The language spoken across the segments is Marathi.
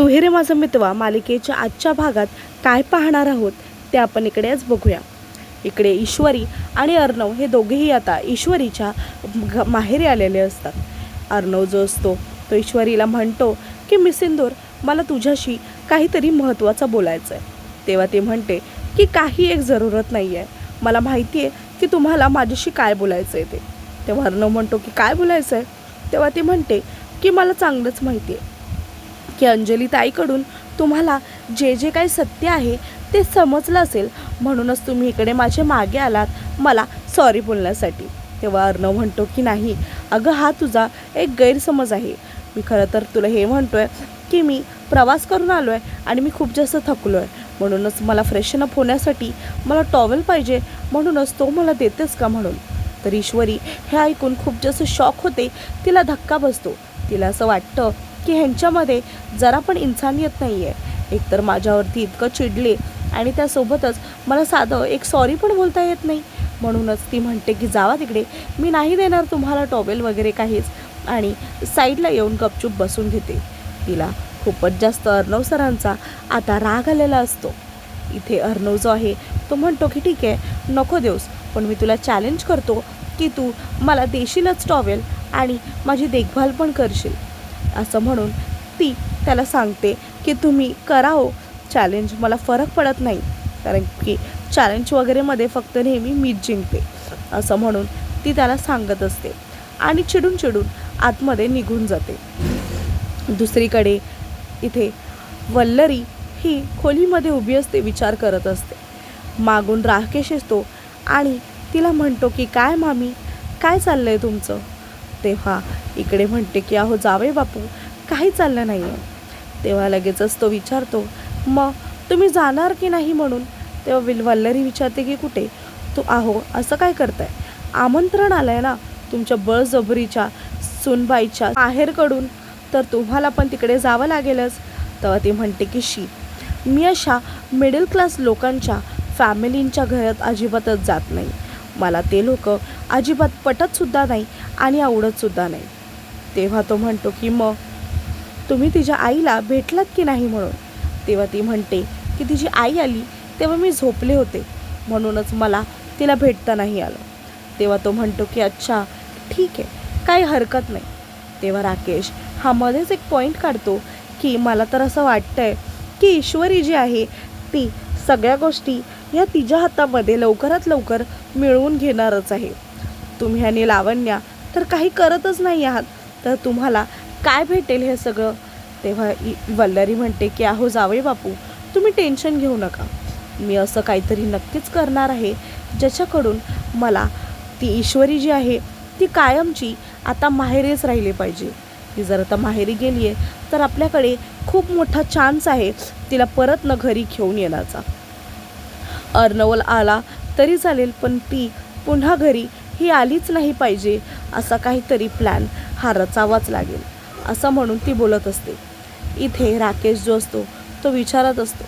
तू रे माझं मितवा मालिकेच्या आजच्या भागात काय पाहणार आहोत ते आपण इकडेच बघूया. इकडे ईश्वरी आणि अर्णव हे दोघेही आता ईश्वरीच्या घ- माहेरी आलेले असतात. अर्णव जो असतो तो ईश्वरीला म्हणतो की मिसिंदूर मला तुझ्याशी काहीतरी महत्त्वाचं बोलायचं आहे तेव्हा ते म्हणते की काही एक जरूरत नाही आहे मला माहिती आहे की तुम्हाला माझ्याशी काय बोलायचं आहे ते. तेव्हा अर्णव म्हणतो की काय बोलायचं आहे तेव्हा ती म्हणते की मला चांगलंच माहिती आहे की अंजली ताईकडून तुम्हाला जे जे काही सत्य आहे ते समजलं असेल म्हणूनच तुम्ही इकडे माझ्या मागे आलात मला सॉरी बोलण्यासाठी. तेव्हा अर्णव म्हणतो की नाही अगं हा तुझा एक गैरसमज आहे. मी खरं तर तुला हे म्हणतो आहे की मी प्रवास करून आलो आहे आणि मी खूप जास्त थकलो आहे म्हणूनच मला फ्रेशन अप होण्यासाठी मला टॉवेल पाहिजे म्हणूनच तो मला देतेस का म्हणून? तर ईश्वरी हे ऐकून खूप जास्त शॉक होते. तिला धक्का बसतो. तिला असं वाटतं की ह्यांच्यामध्ये जरा पण इन्सानियत नाही आहे एकतर माझ्यावरती इतकं चिडले आणि त्यासोबतच मला साधं एक सॉरी पण बोलता येत नाही. म्हणूनच ती म्हणते की जावा तिकडे. मी नाही देणार तुम्हाला टॉवेल वगैरे काहीच. आणि साईडला येऊन गपचूप बसून घेते. तिला खूपच जास्त अर्णव सरांचा आता राग आलेला असतो. इथे अर्णव जो आहे तो म्हणतो की ठीक आहे नको देऊस पण मी तुला चॅलेंज करतो की तू मला देशीलच टॉवेल आणि माझी देखभाल पण करशील. असं म्हणून ती त्याला सांगते की तुम्ही कराओ चॅलेंज मला फरक पडत नाही. कारण की चॅलेंज वगैरेमध्ये फक्त नेहमी मीच जिंकते. असं म्हणून ती त्याला सांगत असते. आणि चिडून चिडून आतमध्ये निघून जाते. दुसरीकडे इथे वल्लरी ही खोलीमध्ये उभी असते विचार करत असते. मागून राकेश येतो आणि तिला म्हणतो की काय मामी? काय चाललं आहे तुमचं? तेव्हा इकडे म्हणते की अहो जावे बापू काही चाललं नाही आहे तेव्हा लगेचच तो विचारतो मग तुम्ही जाणार की नाही म्हणून? तेव्हा विल वल्लरी विचारते की कुठे? तू आहो असं काय करताय? आमंत्रण आलं आहे ना तुमच्या बळजबरीच्या सुनबाईच्या आहेरकडून तर तुम्हाला पण तिकडे जावं लागेलच. तेव्हा ती म्हणते की शी मी अशा मिडल क्लास लोकांच्या फॅमिलींच्या घरात अजिबातच जात नाही. मला ते लोक अजिबात पटतसुद्धा नाही आणि आवडतसुद्धा नाही. तेव्हा तो म्हणतो की मग तुम्ही तिच्या आईला भेटलात की नाही म्हणून? तेव्हा ती म्हणते की तिची आई आली तेव्हा मी झोपले होते. म्हणूनच मला तिला भेटता नाही आलं. तेव्हा तो म्हणतो की अच्छा ठीक आहे काही हरकत नाही. तेव्हा राकेश हा मध्येच एक पॉईंट काढतो की मला तर असं वाटतंय की ईश्वरी जी आहे ती सगळ्या गोष्टी या तिच्या हातामध्ये लवकरात लवकर मिळवून घेणारच आहे. तुम्ही आणि लावण्या तर काही करतच नाही आहात. तर तुम्हाला काय भेटेल हे सगळं? तेव्हा इ वल्लरी म्हणते की अहो जावे बापू तुम्ही टेन्शन घेऊ नका. मी असं काहीतरी नक्कीच करणार आहे. ज्याच्याकडून मला ती ईश्वरी जी आहे ती कायमची आता माहेरीच राहिली पाहिजे. ती जर आता माहेरी गेली आहे तर आपल्याकडे खूप मोठा चान्स आहे तिला परत न घरी घेऊन येण्याचा. अर्नवल आला तरी चालेल पण ती पुन्हा घरी ही आलीच नाही पाहिजे असा काहीतरी प्लॅन हा रचावाच लागेल असं म्हणून ती बोलत असते. इथे राकेश जो असतो तो विचारत असतो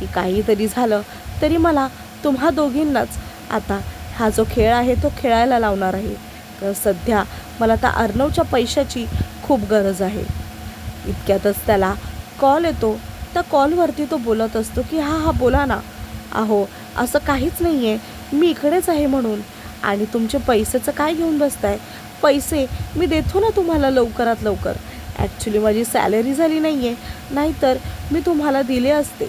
की काहीतरी झालं तरी मला तुम्हा दोघींनाच आता हा जो खेळ आहे तो खेळायला लावणार आहे. तर सध्या मला त्या अर्णवच्या पैशाची खूप गरज आहे. इतक्यातच त्याला कॉल येतो. त्या कॉलवरती तो बोलत असतो की हा हा बोला ना. अहो असं काहीच नाही आहे मी इकडेच आहे म्हणून. आणि तुमचे पैसेचं काय घेऊन बसताय? पैसे मी देतो ना तुम्हाला लवकरात लवकर. ॲक्च्युली माझी सॅलरी झाली नाही आहे नाहीतर मी तुम्हाला दिले असते.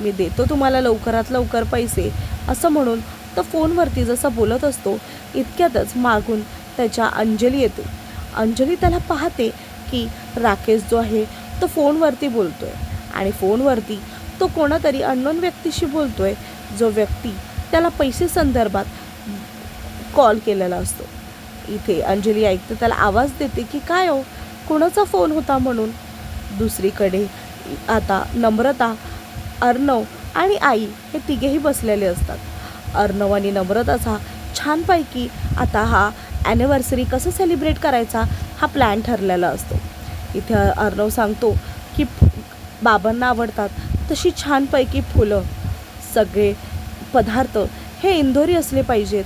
मी देतो तुम्हाला लवकरात लवकर पैसे. असं म्हणून तो फोनवरती जसं बोलत असतो इतक्यातच मागून त्याच्या अंजली येते. अंजली त्याला पाहते की राकेश जो आहे तो फोनवरती बोलतो आहे आणि फोनवरती तो कोणातरी अननोन व्यक्तीशी बोलतो आहे जो व्यक्ती त्याला पैसे संदर्भात कॉल केलेला असतो. इथे अंजली ऐकते त्याला आवाज देते की काय हो? कोणाचा फोन होता म्हणून? दुसरीकडे आता नम्रता अर्णव आणि आई हे तिघेही बसलेले असतात. अर्णव आणि नम्रताचा छानपैकी आता हा ॲनिव्हर्सरी कसं सेलिब्रेट करायचा हा प्लॅन ठरलेला असतो. इथे अर्णव सांगतो की बाबांना आवडतात तशी छानपैकी फुलं सगळे पदार्थ हे इंदोरी असले पाहिजेत.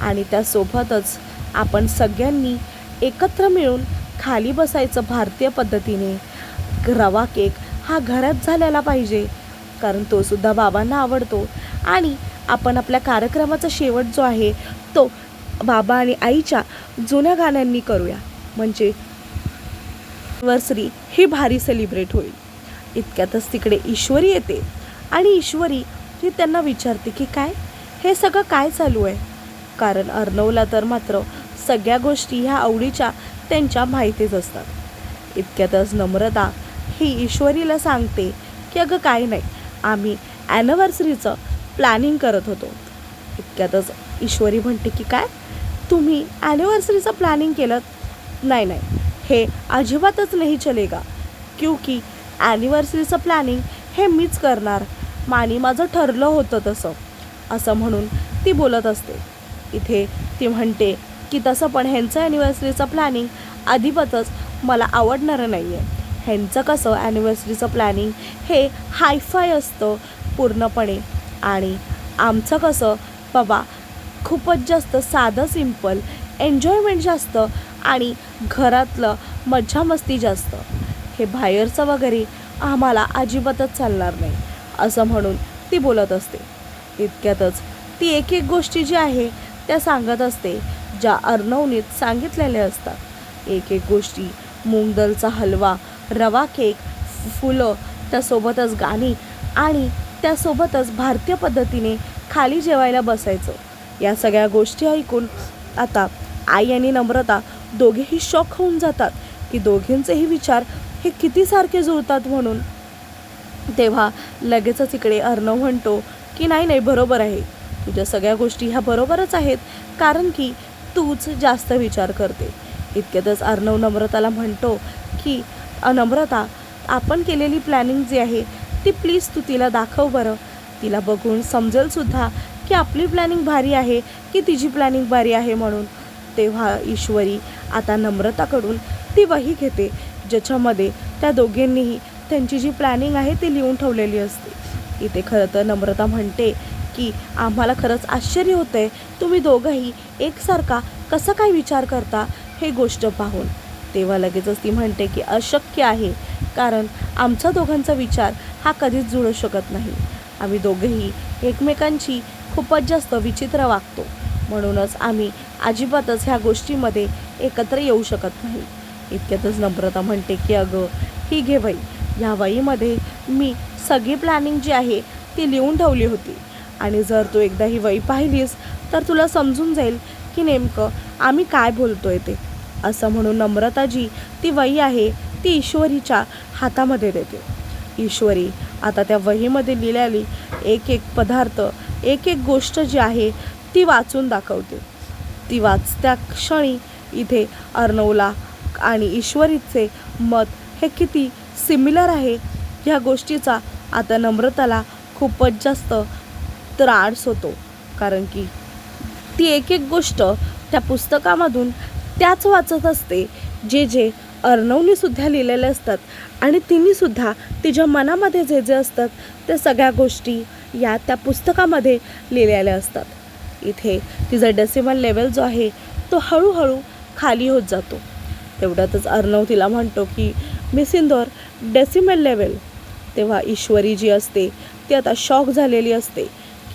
आणि त्यासोबतच आपण सगळ्यांनी एकत्र मिळून खाली बसायचं भारतीय पद्धतीने. रवा केक हा घरात झालेला पाहिजे कारण तोसुद्धा बाबांना आवडतो. आणि आपण आपल्या कार्यक्रमाचा शेवट जो आहे तो बाबा आणि आईच्या जुन्या गाण्यांनी करूया. म्हणजे वर्सरी ही भारी सेलिब्रेट होईल. इतक्यातच तिकडे ईश्वरी येते. आणि ईश्वरी ही त्यांना विचारते की काय? हे सगळं काय चालू आहे? कारण अर्णवला तर मात्र सगळ्या गोष्टी ह्या आवडीच्या त्यांच्या माहितीच असतात. इतक्यातच नम्रता ही ईश्वरीला सांगते की अगं काय नाही आम्ही ॲनिव्हर्सरीचं प्लॅनिंग करत होतो. इतक्यातच ईश्वरी म्हणते की काय? तुम्ही ॲनिव्हर्सरीचं प्लॅनिंग केलं? नाही नाही. हे अजिबातच नाही चलेगा. क्योंकि ॲनिव्हर्सरीचं प्लॅनिंग हे मीच करणार. मानी माझं ठरलं होतं तसं. असं म्हणून ती बोलत असते. इथे ती म्हणते की तसं पण ह्यांचं ॲनिव्हर्सरीचं प्लॅनिंग अजिबातच मला आवडणारं नाही आहे ह्यांचं कसं ॲनिव्हर्सरीचं प्लॅनिंग हे हायफाय असतं पूर्णपणे. आणि आमचं कसं बाबा खूपच जास्त साधं सिंपल एन्जॉयमेंट जास्त आणि घरातलं मज्जा मस्ती जास्त. हे बाहेरचं वगैरे आम्हाला अजिबातच चालणार नाही असं म्हणून ती बोलत असते. इतक्यातच ती एक एक गोष्टी जी आहे त्या सांगत असते ज्या अर्णवनीत सांगितलेल्या असतात. एक एक गोष्टी मुंगदलचा हलवा रवा केक फुलं त्यासोबतच गाणी आणि त्यासोबतच भारतीय पद्धतीने खाली जेवायला बसायचं. या सगळ्या गोष्टी ऐकून आता आई आणि नम्रता दोघेही शॉक होऊन जातात की दोघींचेही विचार हे किती सारखे जुळतात म्हणून. तेव्हा लगेचच इकडे अर्णव म्हणतो की नाही नाही बरोबर आहे. तुझ्या सगळ्या गोष्टी ह्या बरोबरच आहेत कारण की तूच जास्त विचार करते. इतक्यातच अर्णव नम्रताला म्हणतो की नम्रता आपण केलेली प्लॅनिंग जी आहे ती प्लीज तू तिला दाखव बरं. तिला बघून समजेलसुद्धा की आपली प्लॅनिंग भारी आहे की तिची प्लॅनिंग भारी आहे म्हणून. तेव्हा ईश्वरी आता नम्रताकडून ती वही घेते ज्याच्यामध्ये त्या दोघींनीही त्यांची जी प्लॅनिंग आहे ती लिहून ठेवलेली असते. इथे खरं तर नम्रता म्हणते की आम्हाला खरंच आश्चर्य होतं आहे तुम्ही दोघंही एकसारखा कसा काय विचार करता हे गोष्ट पाहून. तेव्हा लगेचच ती म्हणते की अशक्य आहे कारण आमचा दोघांचा विचार हा कधीच जुळू शकत नाही. आम्ही दोघेही एकमेकांची खूपच जास्त विचित्र वागतो. म्हणूनच आम्ही अजिबातच ह्या गोष्टीमध्ये एकत्र येऊ शकत नाही. इतक्यातच नम्रता म्हणते की अगं ही घे बाई. ह्या वहीमध्ये मी सगळी प्लॅनिंग जी आहे ती लिहून ठेवली होती. आणि जर तू एकदा ही वही पाहिलीस तर तुला समजून जाईल की नेमकं आम्ही काय बोलतोय ते. असं म्हणून नम्रताजी ती वही आहे ती ईश्वरीच्या हातामध्ये देते. ईश्वरी आता त्या वहीमध्ये लिहिलेली एक एक पदार्थ एक एक गोष्ट जी आहे ती वाचून दाखवते. ती वाचत्या क्षणी इथे अर्णवला आणि ईश्वरीचे मत हे किती सिमिलर आहे ह्या गोष्टीचा आता नम्रताला खूपच जास्त त्रास होतो. कारण की ती एक एक गोष्ट त्या पुस्तकामधून त्याच वाचत असते. जे जे अर्णवनीसुद्धा लिहिलेले असतात आणि तिनेसुद्धा तिच्या मनामध्ये जे जे असतात त्या सगळ्या गोष्टी या त्या पुस्तकामध्ये लिहिलेल्या असतात. इथे तिचा डेसिमल लेवल जो आहे तो हळूहळू खाली होत जातो. तेवढ्यातच अर्णव तिला म्हणतो की मिस इंदोर डेसिमल लेवल तेव्हा ईश्वरी जी असते ती आता शॉक झालेली असते.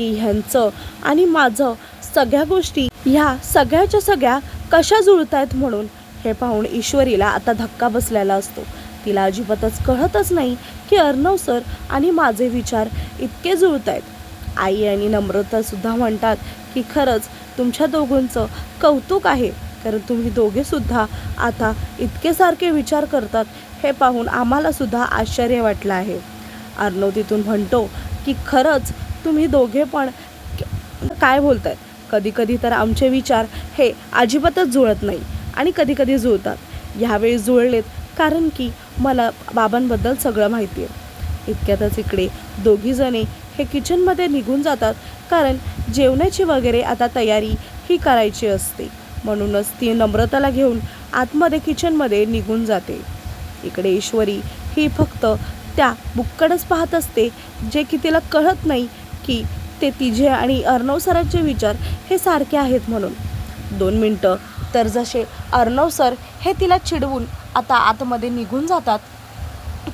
की ह्यांचं आणि माझं सगळ्या गोष्टी ह्या सगळ्याच्या सगळ्या कशा जुळत आहेत म्हणून हे पाहून ईश्वरीला आता धक्का बसलेला असतो. तिला अजिबातच कळतच नाही की अर्णव सर आणि माझे विचार इतके जुळत आहेत आई आणि नम्रतासुद्धा म्हणतात की खरंच तुमच्या दोघांचं कौतुक आहे कारण तुम्ही दोघेसुद्धा आता इतके सारखे विचार करतात हे पाहून आम्हालासुद्धा आश्चर्य वाटलं आहे. अर्णव तिथून म्हणतो की खरंच तुम्ही दोघे पण काय बोलताय कधी कधी तर आमचे विचार हे अजिबातच जुळत नाही आणि कधी कधी जुळतात. ह्यावेळी जुळलेत कारण की मला बाबांबद्दल सगळं माहिती आहे. इतक्यातच इकडे दोघीजणे हे किचनमध्ये निघून जातात कारण जेवणाची वगैरे आता तयारी ही करायची असते. म्हणूनच ती नम्रताला घेऊन आतमध्ये किचनमध्ये निघून जाते. इकडे ईश्वरी ही फक्त त्या बुक्कडच पाहत असते जे की तिला कळत नाही की ते तिचे आणि अर्णव सरांचे विचार हे सारखे आहेत म्हणून. दोन मिनटं. तर जसे अर्णव सर हे तिला चिडवून आता आतमध्ये निघून जातात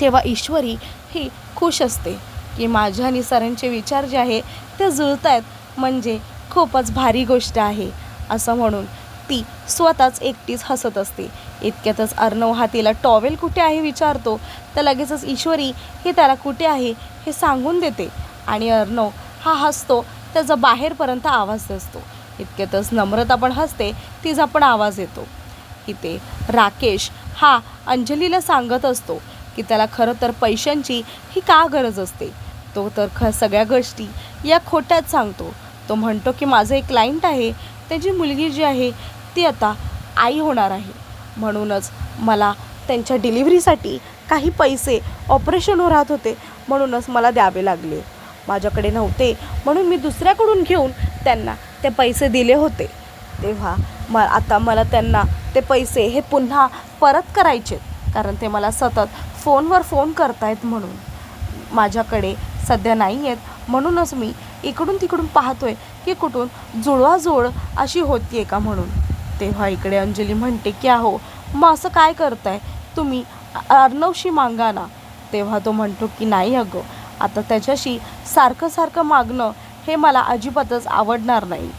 तेव्हा ईश्वरी ही खुश असते की माझ्या आणि सरांचे विचार जे आहे ते जुळत आहेत म्हणजे खूपच भारी गोष्ट आहे असं म्हणून ती स्वतःच एकटीच हसत असते. इतक्यातच अर्णव हा तिला टॉवेल कुठे आहे विचारतो तर लगेचच ईश्वरी हे त्याला कुठे आहे हे सांगून देते. आणि अर्णव हा हसतो. त्याचा बाहेरपर्यंत आवाज असतो. इतक्यातच नम्रता पण हसते तिचा पण आवाज येतो. इथे राकेश हा अंजलीला सांगत असतो की त्याला खरं तर पैशांची ही का गरज असते? तो तर ख सगळ्या गोष्टी या खोट्यात सांगतो. तो म्हणतो की माझं एक क्लायंट आहे त्याची मुलगी जी आहे ती आता आई होणार आहे. म्हणूनच मला त्यांच्या डिलिव्हरीसाठी काही पैसे ऑपरेशनवर राहत होते म्हणूनच मला द्यावे लागले. माझ्याकडे नव्हते. म्हणून मी दुसऱ्याकडून घेऊन त्यांना ते पैसे दिले होते. तेव्हा म आता मला त्यांना ते पैसे हे पुन्हा परत करायचे कारण ते मला सतत फोनवर फोन करतायत म्हणून. माझ्याकडे सध्या नाही आहेत. म्हणूनच मी इकडून तिकडून पाहतोय की कुठून जुळवाजुळ अशी होतीये का म्हणून. तेव्हा इकडे अंजली म्हणते की अहो मग असं काय करताय? तुम्ही अर्णवशी मागा ना. तेव्हा तो म्हणतो की नाही अगं आता त्याच्याशी सारखं सारखं मागणं हे मला अजिबातच आवडणार नाही.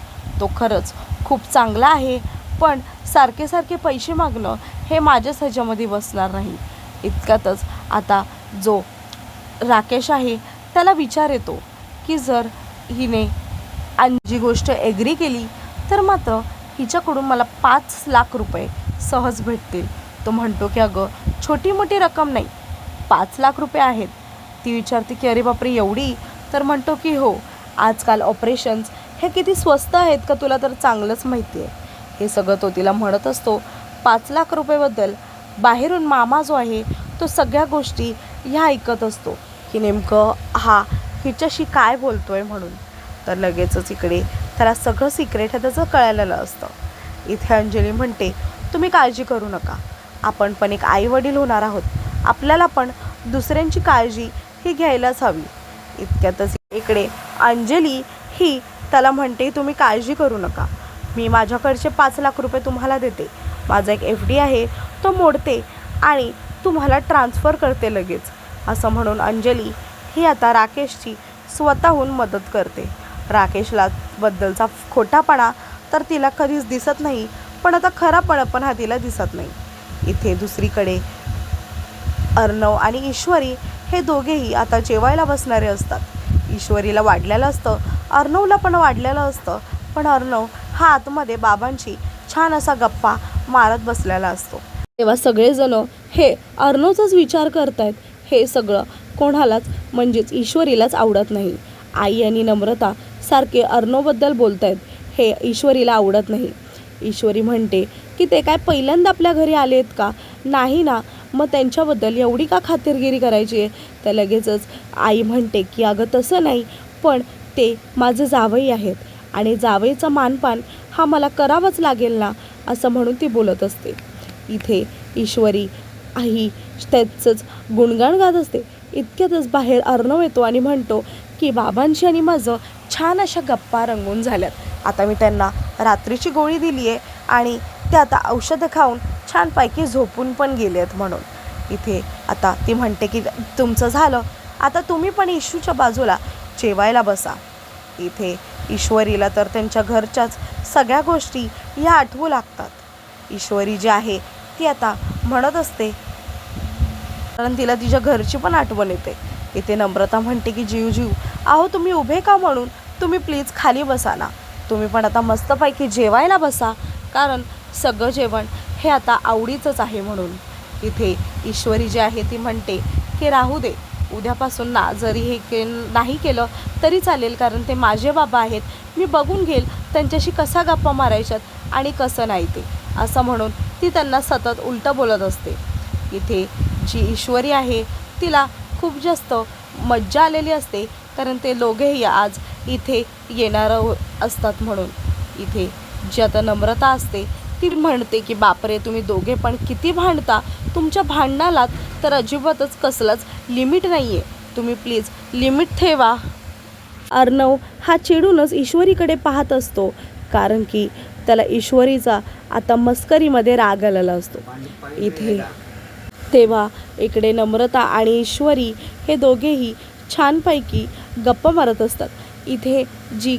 तो खरंच खूप चांगला आहे पण सारखे सारखे पैसे मागणं हे माझ्याच ह्याच्यामध्ये बसणार नाही. इतक्यातच आता जो राकेश आहे त्याला विचार येतो की जर हिने जी गोष्ट एग्री केली तर मात्र हिच्याकडून मला पाच लाख रुपये सहज भेटतील. तो म्हणतो की अगं छोटी मोठी रक्कम नाही. पाच लाख रुपये आहेत ती विचारते की अरे बापरे एवढी? तर म्हणतो की हो आजकाल ऑपरेशन्स हे किती स्वस्त आहेत का तुला तर चांगलंच माहिती आहे. हे सगळं तो तिला म्हणत असतो. पाच लाख रुपयेबद्दल बाहेरून मामा जो आहे तो सगळ्या गोष्टी ह्या ऐकत असतो की नेमकं हा हिच्याशी काय बोलतो आहे म्हणून. तर लगेचच इकडे त्याला सगळं सिक्रेट आहे त्याचं कळालेलं असतं. इथे अंजली म्हणते तुम्ही काळजी करू नका. आपण पण एक आईवडील होणार आहोत. आपल्याला पण दुसऱ्यांची काळजी ही घ्यायलाच हवी. इतक्यातच इकडे अंजली ही त्याला म्हणते तुम्ही काळजी करू नका. मी माझ्याकडचे पाच लाख रुपये तुम्हाला देते. माझा एक एफ डी आहे तो मोडते आणि तुम्हाला ट्रान्स्फर करते लगेच. असं म्हणून अंजली ही आता राकेशची स्वतःहून मदत करते. राकेशला बद्दलचा खोटापणा तर तिला कधीच दिसत नाही पण आता खरापणा पण हा तिला दिसत नाही. इथे दुसरीकडे अर्णव आणि ईश्वरी हे दोघेही आता जेवायला बसणारे असतात. ईश्वरीला वाढलेलं असतं अर्णवला पण वाढलेलं असतं पण अर्णव हा आतमध्ये बाबांची छान असा गप्पा मारत बसलेला असतो. तेव्हा सगळेजण हे अर्णवचाच विचार करतायत. हे सगळं कोणालाच म्हणजेच ईश्वरीलाच आवडत नाही. आई आणि नम्रता सारखे अर्णवबद्दल बोलतायत. हे ईश्वरीला आवडत नाही. ईश्वरी म्हणते की ते काय पहिल्यांदा आपल्या घरी आले आहेत का? नाही ना मग त्यांच्याबद्दल एवढी का खातिरगिरी करायची आहे? तर लगेचच आई म्हणते की अगं तसं नाही पण ते माझे जावई आहेत आणि जावईचा मानपान हा मला करावाच लागेल ना असं म्हणून ती बोलत असते. इथे ईश्वरी आई त्याचंच गुणगाण गात असते. इतक्यातच बाहेर अर्णव येतो आणि म्हणतो की बाबांशी आणि माझं छान अशा गप्पा रंगून झाल्यात. आता मी त्यांना रात्रीची गोळी दिली आहे आणि ते आता औषधं खाऊन छानपैकी झोपून पण गेले आहेत म्हणून. इथे आता ती म्हणते की तुमचं झालं. आता तुम्ही पण इशूच्या बाजूला जेवायला बसा. इथे ईश्वरीला तर त्यांच्या घरच्याच सगळ्या गोष्टी ह्या आठवू लागतात. ईश्वरी जी आहे ती आता म्हणत असते. कारण तिला तिच्या घरची पण आठवण येते. इथे नम्रता म्हणते की जीव जीव. अहो तुम्ही उभे का म्हणून? तुम्ही प्लीज खाली बसा ना. तुम्ही पण आता मस्तपैकी जेवायला बसा. कारण सगळं जेवण हे आता आवडीचंच आहे म्हणून. इथे ईश्वरी जी आहे ती म्हणते की राहू दे. उद्यापासून ना जरी हे के नाही केलं तरी चालेल कारण ते माझे बाबा आहेत. मी बघून घेईल त्यांच्याशी कसा गप्पा मारायच्यात आणि कसं नाही ते. असं म्हणून ती त्यांना सतत उलटं बोलत असते. इथे जी ईश्वरी आहे तिला खूप जास्त मज्जा आलेली असते कारण ते दोघेही आज इथे येणार हो, असतात म्हणून. इथे जी आता नम्रता असते ती म्हणते की बापरे तुम्ही दोघे पण किती भांडता? तुमच्या भांडणाला तर अजिबातच कसलंच लिमिट नाही आहे तुम्ही प्लीज लिमिट ठेवा. अर्णव हा चिडूनच ईश्वरीकडे पाहत असतो कारण की त्याला ईश्वरीचा आता मस्करीमध्ये राग आलेला असतो. इथे तेव्हा इकडे नम्रता आणि ईश्वरी हे दोघेही छानपैकी गप्पा मारत असतात. इथे जी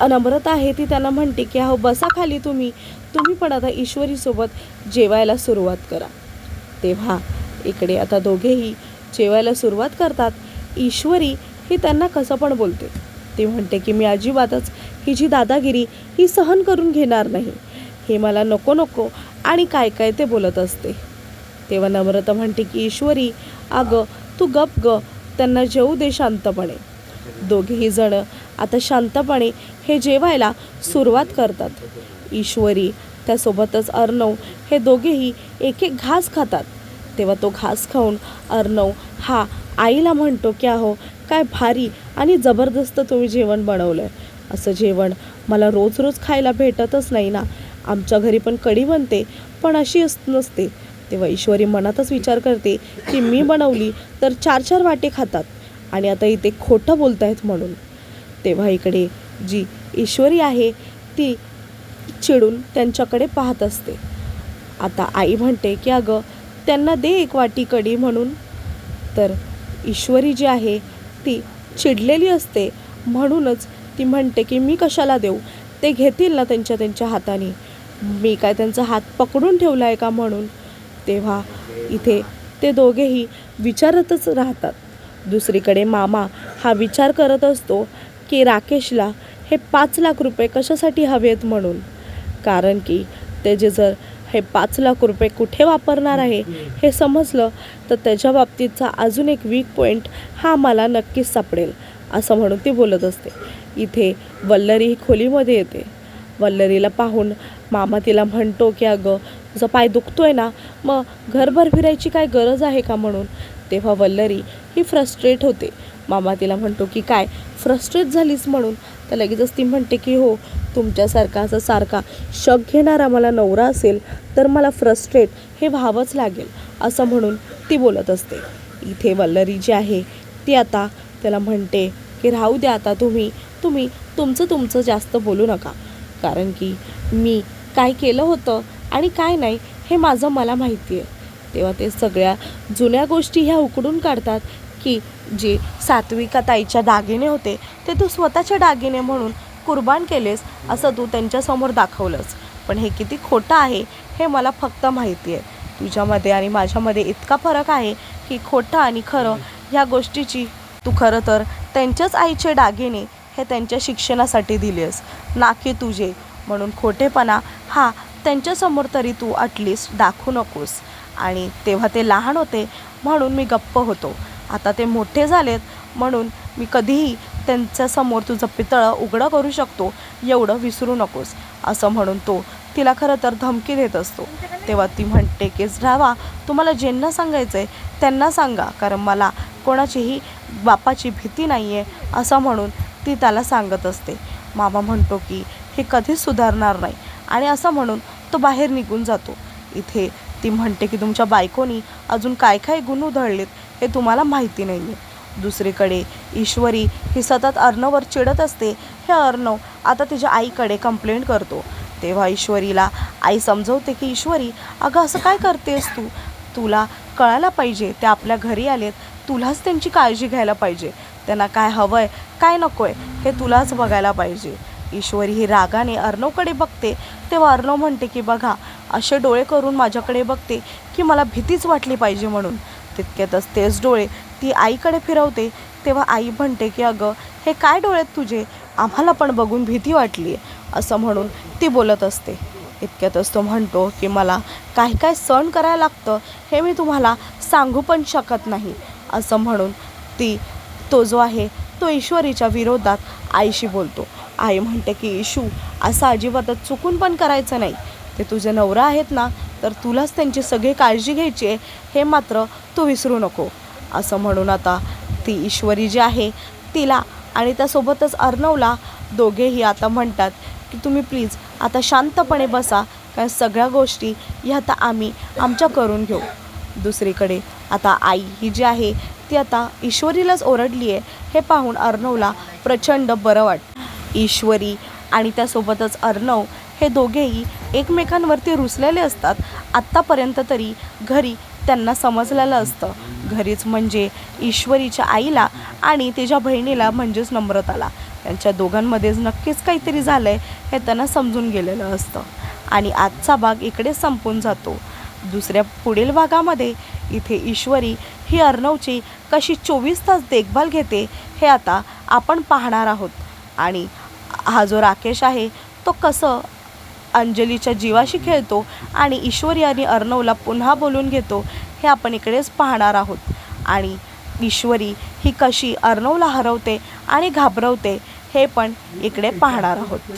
नम्रता आहे ती त्यांना म्हणते की अहो बसा खाली तुम्ही. तुम्ही पण आता ईश्वरीसोबत जेवायला सुरुवात करा. तेव्हा इकडे आता दोघेही जेवायला सुरुवात करतात. ईश्वरी ही त्यांना कसं पण बोलते. ती म्हणते की मी अजिबातच ही जी दादागिरी ही सहन करून घेणार नाही. हे मला नको नको आणि काय काय ते बोलत असते. तेव्हा नम्रता म्हणते की ईश्वरी अगं तू गप ग त्यांना जेवू दे शांतपणे. दोघेही जण आता शांतपणे हे जेवायला सुरुवात करतात. ईश्वरी त्यासोबतच अर्णव हे दोघेही एक एक घास खातात. तेव्हा तो घास खाऊन अर्णव हा आईला म्हणतो की अहो काय भारी आणि जबरदस्त तुम्ही जेवण बनवलं आहे असं जेवण मला रोज रोज खायला भेटतच नाही ना. आमच्या घरी पण कढी बनते पण अशी अस नसते. तेव्हा ईश्वरी मनातच विचार करते की मी बनवली तर चार चार वाटे खातात आणि आता इथे खोटं बोलतायत म्हणून. तेव्हा इकडे जी ईश्वरी आहे ती चिडून त्यांच्याकडे पाहत असते. आता आई म्हणते की अगं त्यांना दे एक वाटी कढी म्हणून. तर ईश्वरी जी आहे ती चिडलेली असते. म्हणूनच ती म्हणते की मी कशाला देऊ? ते घेतील ना त्यांच्या त्यांच्या हाताने. मी काय त्यांचा हात पकडून ठेवला आहे का म्हणून? तेव्हा इथे ते दोघेही विचारतच राहतात. दुसरीकडे मामा हा विचार करत असतो की राकेशला हे पाच लाख रुपये कशासाठी हवेत म्हणून? कारण की त्याचे जर हे पाच लाख रुपये कुठे वापरणार आहे हे समजलं तर त्याच्या बाबतीतचा अजून एक वीक पॉईंट हा मला नक्कीच सापडेल असं म्हणून ती बोलत असते. इथे वल्लरी ही खोलीमध्ये येते. वल्लरीला पाहून मामा तिला म्हणतो की अगं तुझा पाय दुखतो आहे ना मग घरभर फिरायची काय गरज आहे का? म्हणून. तेव्हा वल्लरी ही फ्रस्ट्रेट होते. मामा तिला म्हणतो की काय फ्रस्ट्रेट झालीच म्हणून? तर लगेचच ती म्हणते की हो तुमच्यासारखा असं सारखा शक घेणारा मला नवरा असेल तर मला फ्रस्ट्रेट हे व्हावंच लागेल असं म्हणून ती बोलत असते. इथे वल्लरी जी आहे ती आता त्याला म्हणते की राहू द्या आता तुम्ही तुम्ही तुमचं तुमचं जास्त बोलू नका. कारण की मी काय केलं होतं आणि काय नाही हे माझं मला माहिती आहे. तेव्हा ते सगळ्या जुन्या गोष्टी ह्या उकडून काढतात की जे सात्विका ताईच्या दागिने होते ते तू स्वतःचे दागिने म्हणून कुर्बान केलेस असं तू त्यांच्यासमोर दाखवलंस. पण हे किती खोटं आहे हे मला फक्त माहिती आहे. तुझ्यामध्ये आणि माझ्यामध्ये इतका फरक आहे की खोटं आणि खरं ह्या गोष्टीची तू खरं तर त्यांच्याच आईचे दागिने हे त्यांच्या शिक्षणासाठी दिलेस. ना की तुझे. म्हणून खोटेपणा हा त्यांच्यासमोर तरी तू अटलिस्ट दाखवू नकोस. आणि तेव्हा ते लहान होते म्हणून मी गप्प होतो. आता ते मोठे झालेत म्हणून मी कधीही त्यांच्यासमोर तुझं पितळं उघडं करू शकतो. एवढं विसरू नकोस असं म्हणून तो तिला खरं तर धमकी देत असतो. तेव्हा ती म्हणते की रावा तुम्हाला ज्यांना सांगायचं आहे त्यांना सांगा कारण मला कोणाचीही बापाची भीती नाही आहे असं म्हणून ती त्याला सांगत असते. मामा म्हणतो की हे कधीच सुधारणार नाही. आणि असं म्हणून तो बाहेर निघून जातो. इथे ती म्हणते की तुमच्या बायकोनी अजून काय काय गुण उधळलेत हे तुम्हाला माहिती नाही आहे दुसरीकडे. ईश्वरी ही सतत अर्णववर चिडत असते. हे अर्णव आता तिच्या आईकडे कंप्लेंट करतो. तेव्हा ईश्वरीला आई समजवते की ईश्वरी अगं असं काय करतेस तू? तुला कळायला पाहिजे ते आपल्या घरी आलेत. तुलाच त्यांची काळजी घ्यायला पाहिजे. त्यांना काय हवं आहे काय नको आहे हे तुलाच बघायला पाहिजे. ईश्वरी ही रागाने अर्णवकडे बघते. तेव्हा अर्णव म्हणते की बघा असे डोळे करून माझ्याकडे बघते की मला भीतीच वाटली पाहिजे म्हणून. तितक्यातच तेच डोळे ती आईकडे फिरवते तेव्हा आई म्हणते की अगं हे काय डोळ्यात तुझे? आम्हाला पण बघून भीती वाटली आहे असं म्हणून ती बोलत असते. इतक्यातच तो म्हणतो की मला काय काय सण करायला लागतं हे मी तुम्हाला सांगू पण शकत नाही. असं म्हणून ती तो जो आहे तो ईश्वरीच्या विरोधात आईशी बोलतो. आई म्हणते की इशू असं अजिबातच चुकून पण करायचं नाही. ते तुझे नवरा आहेत ना तर तुलाच त्यांची सगळी काळजी घ्यायची आहे हे मात्र तू विसरू नको. असं म्हणून आता ती ईश्वरी जी आहे तिला आणि त्यासोबतच अर्णवला दोघेही आता म्हणतात की तुम्ही प्लीज आता शांतपणे बसा कारण सगळ्या गोष्टी ह्या आता आम्ही आमच्या करून घेऊ. दुसरीकडे आता आई ही जी आहे ती आता ईश्वरीलाच ओरडली आहे हे पाहून अर्णवला प्रचंड बरं वाट ईश्वरी आणि त्यासोबतच अर्णव हे दोघेही एकमेकांवरती रुसलेले असतात. आत्तापर्यंत तरी घरी त्यांना समजलेलं असतं. घरीच म्हणजे ईश्वरीच्या आईला आणि तिच्या बहिणीला म्हणजेच नम्रताला. त्यांच्या दोघांमध्येच नक्कीच काहीतरी झालं आहे हे त्यांना समजून गेलेलं असतं. आणि आजचा भाग इकडे संपून जातो. दुसऱ्या पुढील भागामध्ये इथे ईश्वरी ही अर्णवची कशी चोवीस तास देखभाल घेते हे आता आपण पाहणार आहोत. आणि हा जो राकेश आहे तो कसं अंजलीच्या जीवाशी खेळतो आणि ईश्वरी आणि अर्णवला पुन्हा बोलून घेतो हे आपण इकडेच पाहणार आहोत. आणि ईश्वरी ही कशी अर्णवला हरवते आणि घाबरवते हे पण इकडे पाहणार आहोत.